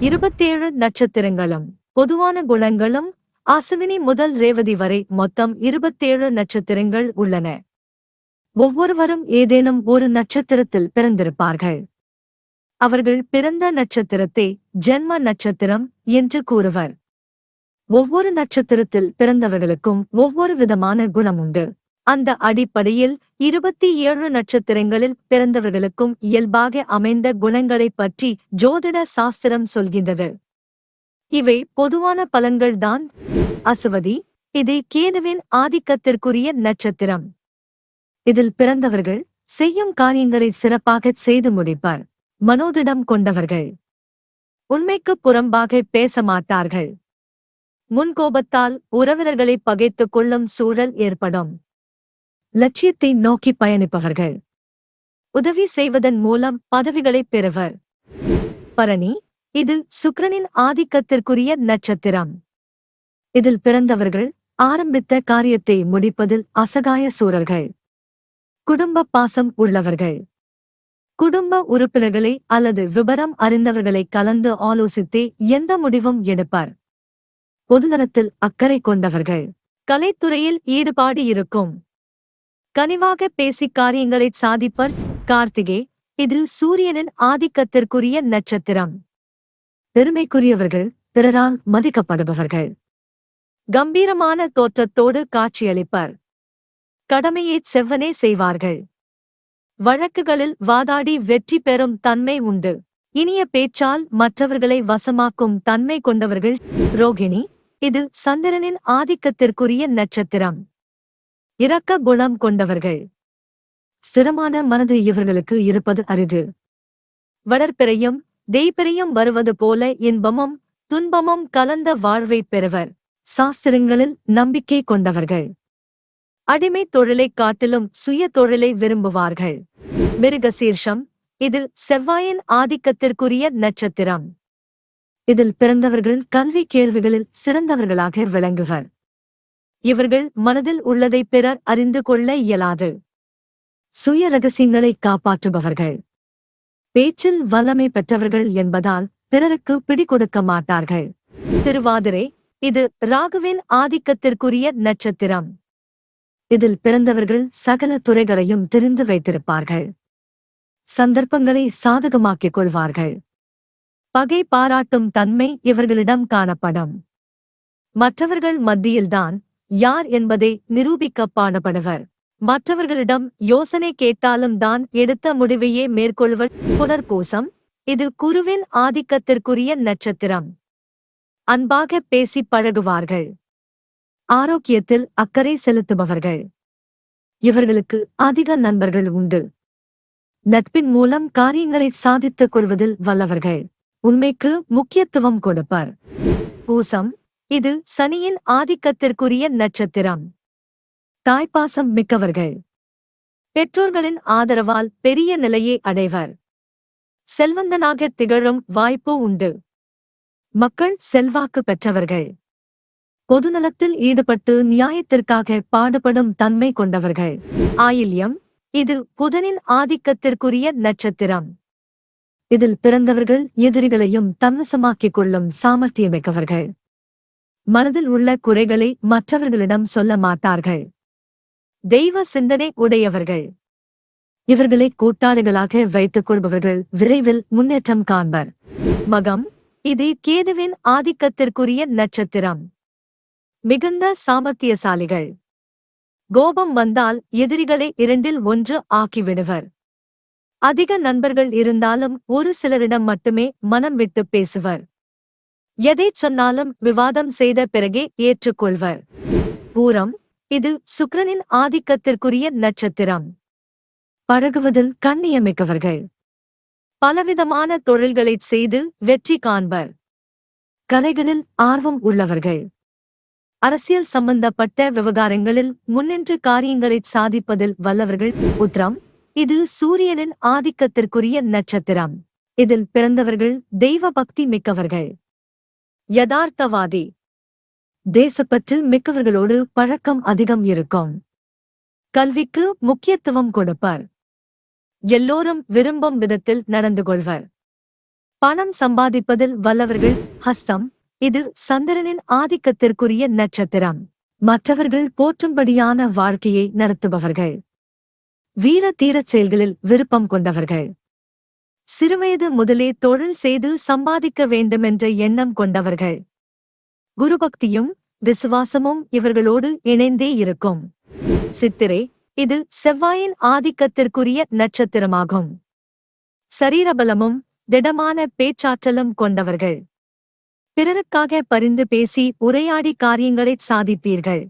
இருபத்தேழு நட்சத்திரங்களும் பொதுவான குணங்களும் அசுவினி முதல் ரேவதி வரை மொத்தம் இருபத்தேழு நட்சத்திரங்கள் உள்ளன. ஒவ்வொருவரும் ஏதேனும் ஒரு நட்சத்திரத்தில் பிறந்திருப்பார்கள். அவர்கள் பிறந்த நட்சத்திரத்தை ஜென்ம நட்சத்திரம் என்று கூறுவர். ஒவ்வொரு நட்சத்திரத்தில் பிறந்தவர்களுக்கும் ஒவ்வொரு விதமான குணம் உண்டு அந்த அடிப்படையில் இருபத்தி ஏழு நட்சத்திரங்களில் பிறந்தவர்களுக்கும் இயல்பாக அமைந்த குணங்களைப் பற்றி ஜோதிட சாஸ்திரம் சொல்கின்றது. இவை பொதுவான பலன்கள்தான் அசுவதி இது கேதுவின் ஆதிக்கத்திற்குரிய நட்சத்திரம். இதில் பிறந்தவர்கள் செய்யும் காரியங்களை சிறப்பாக செய்து முடிப்பார். மனோதிடம் கொண்டவர்கள். உண்மைக்கு புறம்பாக பேச மாட்டார்கள். முன்கோபத்தால் உறவினர்களை பகைத்துக் கொள்ளும் சூழல் ஏற்படும். லட்சியத்தை நோக்கி பயணிப்பவர்கள். உதவி செய்வதன் மூலம் பதவிகளைப் பெறுவர். பரணி இது சுக்கிரனின் ஆதிக்கத்திற்குரிய நட்சத்திரம். இதில் பிறந்தவர்கள் ஆரம்பித்த காரியத்தை முடிப்பதில் அசகாய சூரர்கள் குடும்ப பாசம் உள்ளவர்கள். குடும்ப உறுப்பினர்களை அல்லது விபரம் அறிந்தவர்களை கலந்து ஆலோசித்தே எந்த முடிவும் எடுப்பார்? பொதுநலத்தில் அக்கறை கொண்டவர்கள். கலைத்துறையில் ஈடுபாடு இருக்கும். கனிவாக பேசி காரியங்களைச் சாதிப்பர். கார்த்திகே இதில் சூரியனின் ஆதிக்கத்திற்குரிய நட்சத்திரம். பெருமைக்குரியவர்கள் பிறரால் மதிக்கப்படுபவர்கள். கம்பீரமான தோற்றத்தோடு காட்சியளிப்பர். கடமையைச் செவ்வனே செய்வார்கள். வழக்குகளில் வாதாடி வெற்றி பெறும் தன்மை உண்டு. இனிய பேச்சால் மற்றவர்களை வசமாக்கும் தன்மை கொண்டவர்கள். ரோகிணி இது சந்திரனின் ஆதிக்கத்திற்குரிய நட்சத்திரம். இரக்க குணம் கொண்டவர்கள். ஸ்திரமான மனது இவர்களுக்கு இருப்பது அரிது. வளர்பிறையும் தேய்பிறையும் வருவது போல இன்பமும் துன்பமும் கலந்த வாழ்வைப் பெறுவர். சாஸ்திரங்களில் நம்பிக்கை கொண்டவர்கள். அடிமை தொழிலைக் காட்டிலும் சுய தொழிலை விரும்புவார்கள். மிருகசீர்ஷம் இதில் செவ்வாயின் ஆதிக்கத்திற்குரிய நட்சத்திரம். இதில் பிறந்தவர்கள் கல்வி கேள்விகளில் சிறந்தவர்களாக விளங்குவர். இவர்கள் மனதில் உள்ளதை பிறர் அறிந்து கொள்ள இயலாது. சுய ரகசியங்களை காப்பாற்றுபவர்கள். பேச்சில் வல்லமை பெற்றவர்கள் என்பதால் பிறருக்கு பிடிகொடுக்க மாட்டார்கள். திருவாதிரை இது ராகுவின் ஆதிக்கத்திற்குரிய நட்சத்திரம். இதில் பிறந்தவர்கள் சகல துறைகளையும் தெரிந்து வைத்திருப்பார்கள். சந்தர்ப்பங்களை சாதகமாக்கிக் கொள்வார்கள். பகை பாராட்டும் தன்மை இவர்களிடம் காணப்படும். மற்றவர்கள் மத்தியில்தான் யார் என்பதை நிரூபிக்க பாடுபடுவர். மற்றவர்களிடம் யோசனை கேட்டாலும் தான் எடுத்த முடிவையே மேற்கொள்வர். புனர்கோசம் இது குருவின் ஆதிக்கத்திற்குரிய நட்சத்திரம். அன்பாக பேசிப் பழகுவார்கள். ஆரோக்கியத்தில் அக்கறை செலுத்துபவர்கள். இவர்களுக்கு அதிக நண்பர்கள் உண்டு. நட்பின் மூலம் காரியங்களை சாதித்துக் கொள்வதில் வல்லவர்கள். உண்மைக்கு முக்கியத்துவம் கொடுப்பர். பூசம் இது சனியின் ஆதிக்கத்திற்குரிய நட்சத்திரம். தாய்ப்பாசம் மிக்கவர்கள். பெற்றோர்களின் ஆதரவால் பெரிய நிலையை அடைவர். செல்வந்தனாக திகழும் வாய்ப்பு உண்டு. மக்கள் செல்வாக்கு பெற்றவர்கள். பொதுநலத்தில் ஈடுபட்டு நியாயத்திற்காக பாடுபடும் தன்மை கொண்டவர்கள். ஆயில்யம் இது புதனின் ஆதிக்கத்திற்குரிய நட்சத்திரம். இதில் பிறந்தவர்கள் எதிரிகளையும் தன்வசமாக்கிக் கொள்ளும் சாமர்த்தியமிக்கவர்கள். மனதில் உள்ள குறைகளை மற்றவர்களிடம் சொல்ல மாட்டார்கள். தெய்வ சிந்தனை உடையவர்கள். இவர்களை கூட்டாளிகளாக வைத்துக் கொள்பவர்கள் விரைவில் முன்னேற்றம் காண்பர். மகம் இது கேதுவின் ஆதிக்கத்திற்குரிய நட்சத்திரம். மிகுந்த சாமர்த்தியசாலிகள். கோபம் வந்தால் எதிரிகளை இரண்டில் ஒன்று ஆக்கிவிடுவர். அதிக நண்பர்கள் இருந்தாலும் ஒரு சிலரிடம் மட்டுமே மனம் விட்டு பேசுவர். எதைச் சொன்னாலும் விவாதம் செய்த பிறகே ஏற்றுக்கொள்வர். பூரம் இது சுக்கிரனின் ஆதிக்கத்திற்குரிய நட்சத்திரம். பழகுவதில் கண்ணியமிக்கவர்கள். பலவிதமான தொழில்களை செய்து வெற்றி காண்பர். கலைகளில் ஆர்வம் உள்ளவர்கள். அரசியல் சம்பந்தப்பட்ட விவகாரங்களில் முன்னின்று காரியங்களை சாதிப்பதில் வல்லவர்கள். உத்ரம் இது சூரியனின் ஆதிக்கத்திற்குரிய நட்சத்திரம். இதில் பிறந்தவர்கள் தெய்வ பக்தி மிக்கவர்கள். யதார்த்தவாதி. தேசப்பற்று மிக்கவர்களோடு பழக்கம் அதிகம் இருக்கும். கல்விக்கு முக்கியத்துவம் கொடுப்பார். எல்லோரும் விரும்பும் விதத்தில் நடந்து கொள்வர். பணம் சம்பாதிப்பதில் வல்லவர்கள் ஹஸ்தம் இது சந்திரனின் ஆதிக்கத்திற்குரிய நட்சத்திரம். மற்றவர்கள் போற்றும்படியான வாழ்க்கையை நடத்துபவர்கள். வீர தீரச் செயல்களில் விருப்பம் கொண்டவர்கள். சிறுவயது முதலே தொழில் செய்து சம்பாதிக்க வேண்டுமென்ற எண்ணம் கொண்டவர்கள். குருபக்தியும் விசுவாசமும் இவர்களோடு இணைந்தே இருக்கும். சித்திரை இது செவ்வாயின் ஆதிக்கத்திற்குரிய நட்சத்திரமாகும். சரீரபலமும் திடமான பேச்சாற்றலும் கொண்டவர்கள். பிறருக்காக பரிந்து பேசி உரையாடி காரியங்களை சாதிப்பீர்கள்.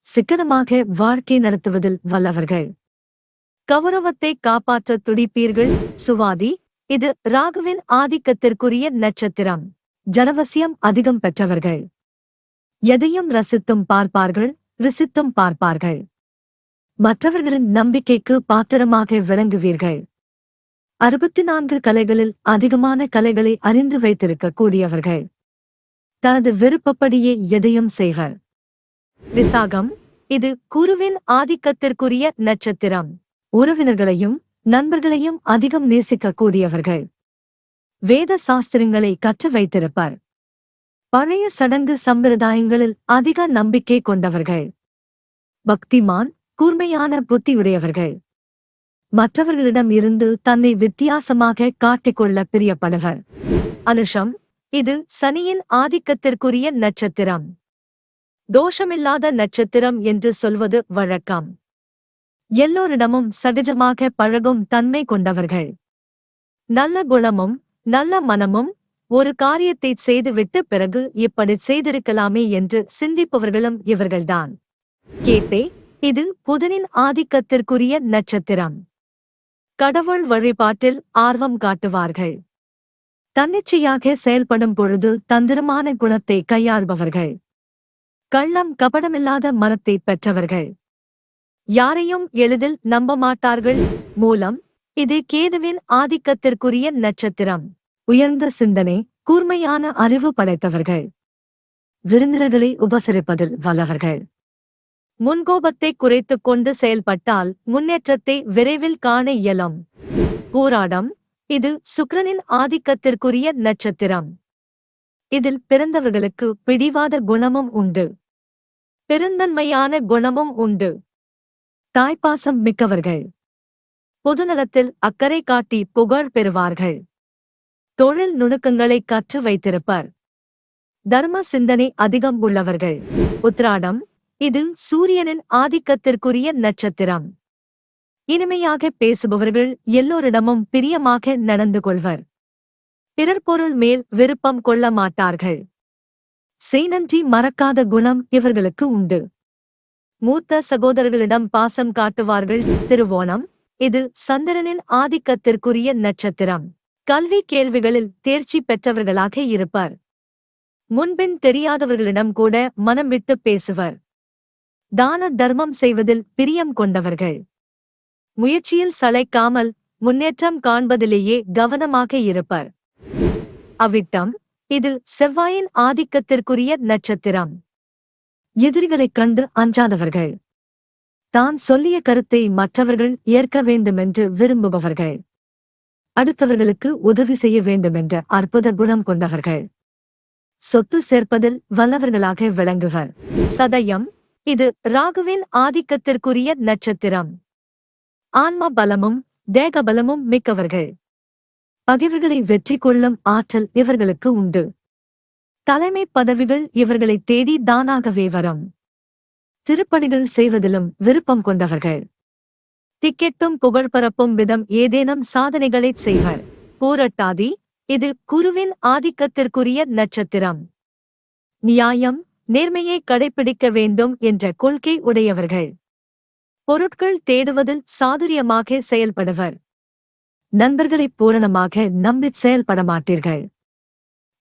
சிக்கனமாக வாழ்க்கை நடத்துவதில் வல்லவர்கள். கௌரவத்தை காப்பாற்ற துடிப்பீர்கள். சுவாதி இது ராகுவின் ஆதிக்கத்திற்குரிய நட்சத்திரம். ஜனவசியம் அதிகம் பெற்றவர்கள். எதையும் ரசித்தும் பார்ப்பார்கள் ரிசித்தும் பார்ப்பார்கள். மற்றவர்களின் நம்பிக்கைக்கு பாத்திரமாக விளங்குவீர்கள். அறுபத்தி நான்கு கலைகளில் அதிகமான கலைகளை அறிந்து வைத்திருக்க கூடியவர்கள் தனது விருப்பப்படியே எதையும் செய்வர். விசாகம் இது குருவின் ஆதிக்கத்திற்குரிய நட்சத்திரம். உறவினர்களையும் நண்பர்களையும் அதிகம் நேசிக்கக்கூடியவர்கள். வேத சாஸ்திரங்களை கற்று வைத்திருப்பர். பழைய சடங்கு சம்பிரதாயங்களில் அதிக நம்பிக்கை கொண்டவர்கள். பக்திமான் கூர்மையான புத்தியுடையவர்கள் மற்றவர்களிடம் இருந்து தன்னை வித்தியாசமாக காட்டிக்கொள்ள பிரியப்படுவர். அனுஷம் இது சனியின் ஆதிக்கத்திற்குரிய நட்சத்திரம். தோஷமில்லாத நட்சத்திரம் என்று சொல்வது வழக்கம். எல்லோரிடமும் சகஜமாக பழகும் தன்மை கொண்டவர்கள். நல்ல குணமும் நல்ல மனமும் ஒரு காரியத்தை செய்துவிட்டு பிறகு இப்படி செய்திருக்கலாமே என்று சிந்திப்பவர்களும் இவர்கள்தான். கேட்டே இது புதனின் ஆதிக்கத்திற்குரிய நட்சத்திரம். கடவுள் வழிபாட்டில் ஆர்வம் காட்டுவார்கள். தன்னிச்சையாக செயல்படும் பொழுது தந்திரமான குணத்தை கையாள்பவர்கள். கள்ளம் கபடமில்லாத மனத்தை பெற்றவர்கள். யாரையும் எளிதில் நம்ப மாட்டார்கள். மூலம் இது கேதுவின் ஆதிக்கத்திற்குரிய நட்சத்திரம். உயர்ந்த சிந்தனை கூர்மையான அறிவு படைத்தவர்கள். விருந்தினர்களை உபசரிப்பதில் வல்லவர்கள். முன்கோபத்தை குறைத்துக் கொண்டு செயல்பட்டால் முன்னேற்றத்தை விரைவில் காண இயலும். போராடம் இது சுக்கிரனின் ஆதிக்கத்திற்குரிய நட்சத்திரம். இதில் பிறந்தவர்களுக்கு பிடிவாத குணமும் உண்டு. பெருந்தன்மையான குணமும் உண்டு. தாய்ப்பாசம் மிக்கவர்கள். பொதுநலத்தில் அக்கறை காட்டி புகழ் பெறுவார்கள். தொழில் நுணுக்கங்களை கற்று வைத்திருப்பர். தர்ம சிந்தனை அதிகம் உள்ளவர்கள். உத்ராடம் இது சூரியனின் ஆதிக்கத்திற்குரிய நட்சத்திரம். இனிமையாக பேசுபவர்கள் எல்லோரிடமும் பிரியமாக நடந்து கொள்வர். பிறர் பொருள் மேல் விருப்பம் கொள்ள மாட்டார்கள். செய்நன்றி மறக்காத குணம் இவர்களுக்கு உண்டு. மூத்த சகோதரர்களிடம் பாசம் காட்டுவார்கள். திருவோணம். இது சந்திரனின் ஆதிக்கத்திற்குரிய நட்சத்திரம். கல்வி கேள்விகளில் தேர்ச்சி பெற்றவர்களாக இருப்பர். முன்பின் தெரியாதவர்களிடம் கூட மனம் விட்டு பேசுவர். தான தர்மம் செய்வதில் பிரியம் கொண்டவர்கள். முயற்சியில் சளைக்காமல் முன்னேற்றம் காண்பதிலேயே கவனமாக இருப்பர். அவ்விட்டம் இது செவ்வாயின் ஆதிக்கத்திற்குரிய நட்சத்திரம். எதிரிகளைக் கண்டு அஞ்சாதவர்கள். தான் சொல்லிய கருத்தை மற்றவர்கள் ஏற்க வேண்டுமென்று விரும்புபவர்கள். அடுத்தவர்களுக்கு உதவி செய்ய வேண்டுமென்ற அற்புத குணம் கொண்டவர்கள். சொத்து சேர்ப்பதில் வல்லவர்களாக விளங்குவர். சதயம் இது ராகுவின் ஆதிக்கத்திற்குரிய நட்சத்திரம். ஆன்ம பலமும் தேக பலமும் மிக்கவர்கள். பகைவர்களை வெற்றி கொள்ளும் ஆற்றல் இவர்களுக்கு உண்டு. தலைமை பதவிகள் இவர்களை தேடி தானாகவே வரும். திருப்பணிகள் செய்வதிலும் விருப்பம் கொண்டவர்கள். திக்கெட்டும் புகழ்பரப்பும் விதம் ஏதேனும் சாதனைகளைச் செய்வர். போரட்டாதி இது குருவின் ஆதிக்கத்திற்குரிய நட்சத்திரம். நியாயம் நேர்மையை கடைப்பிடிக்க வேண்டும் என்ற கொள்கை உடையவர்கள். பொருட்கள் தேடுவதில் சாதுரியமாக செயல்படுவர். நண்பர்களை பூரணமாக நம்பிச் செயல்பட மாட்டீர்கள்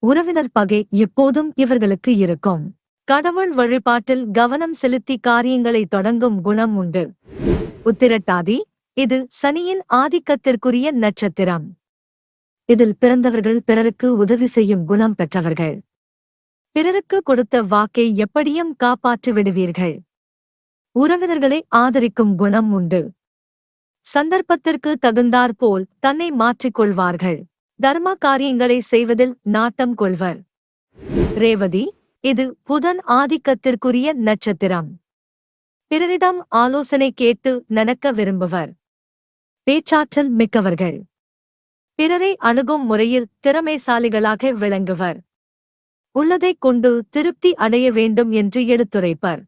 உறவினர் பகை எப்போதும் இவர்களுக்கு இருக்கும். கடவுள் வழிபாட்டில் கவனம் செலுத்தி காரியங்களை தொடங்கும் குணம் உண்டு. உத்திரட்டாதி இது சனியின் ஆதிக்கத்திற்குரிய நட்சத்திரம். இதில் பிறந்தவர்கள் பிறருக்கு உதவி செய்யும் குணம் பெற்றவர்கள். பிறருக்கு கொடுத்த வாக்கை எப்படியும் காப்பாற்றி விடுவீர்கள். உறவினர்களை ஆதரிக்கும் குணம் உண்டு. சந்தர்ப்பத்திற்கு தகுந்தாற்போல் தன்னை மாற்றிக் கொள்வார்கள் தர்ம காரியங்களை செய்வதில் நாட்டம் கொள்வர். ரேவதி இது புதன் ஆதிக்கத்திற்குரிய நட்சத்திரம். பிறரிடம் ஆலோசனை கேட்டு நடக்க விரும்புவர். பேச்சாற்றல் மிக்கவர்கள். பிறரை அணுகும் முறையில் திறமைசாலிகளாக விளங்குவர். உள்ளதைக் கொண்டு திருப்தி அடைய வேண்டும் என்று எடுத்துரைப்பர்.